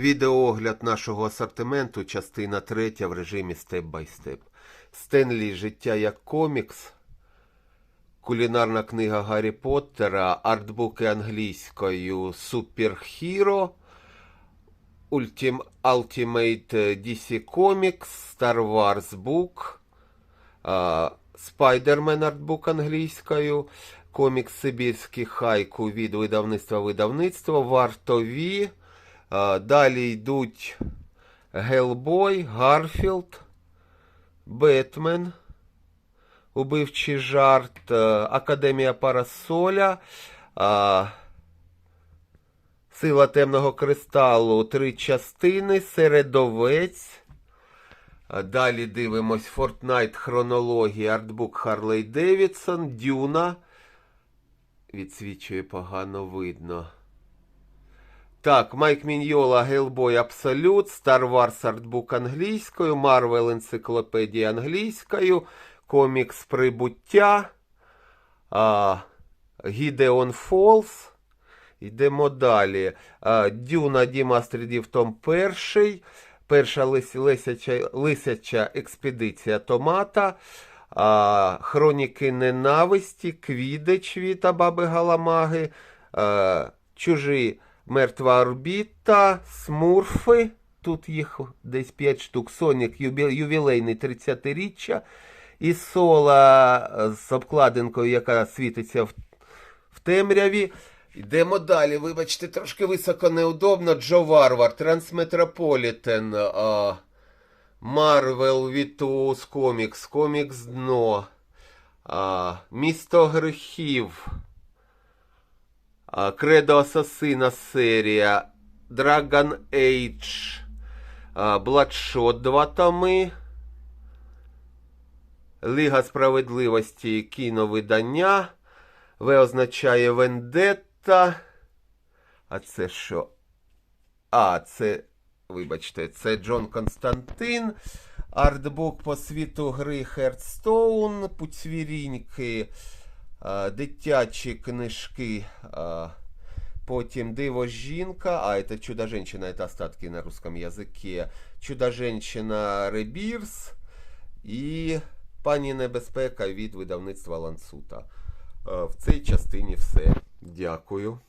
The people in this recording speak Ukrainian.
Відеоогляд нашого асортименту, частина третя в режимі степ-бай-степ. Стенлі Життя як комікс. Кулінарна книга Гаррі Поттера, артбуки англійською Суперхіро, Ultimate DC Comics, Star Wars Book, Spider-Man артбук англійською, комікс Сибірський хайку від видавництва видавництво, вартові. Далі йдуть Гелбой, Гарфілд, Бетмен, Убивчий жарт, е, Академія Парасоля, Сила темного кристалу, три частини, Середовець. Далі дивимось Fortnite хронологія, артбук Харлей Девідсон, Дюна. Відсвічує погано видно. Так, Майк Міньола, Гелбой Абсолют, Star Wars артбук англійською, Marvel енциклопедія англійською, комікс Прибуття, а, Гідеон Фолс. Йдемо далі. А, Дюна Діма Стрідів Том перший. Перша лисяча, лисяча експедиція Томата. А, Хроніки ненависті, Квідич Віта Баби Галамаги. А, Чужі Мертва орбіта, Смурфи. Тут їх десь 5 штук. Сонік ювілейний 30-річчя. І сола з обкладинкою, яка світиться в, в темряві. Йдемо далі. Вибачте, трошки високо неудобно. Джо Варвар, Трансметрополітен, Марвел Вітус Комікс, Комікс Дно, а, Місто Грехів, Кредо Асасина серія, Dragon Age, Бладшот два томи. Ліга справедливості кіновидання. В означає Вендетта. А це що? А, це, вибачте, це Джон Константин. Артбук по світу гри Хердстоун, Пуцвіріньки, дитячі книжки. А, потім Диво жінка. А, это Чудо-женщина, это остатки на русском языке. Чудо-женщина Ребірс. І Пані Небезпека від видавництва Ланцута. Е, В цій частині все. Дякую.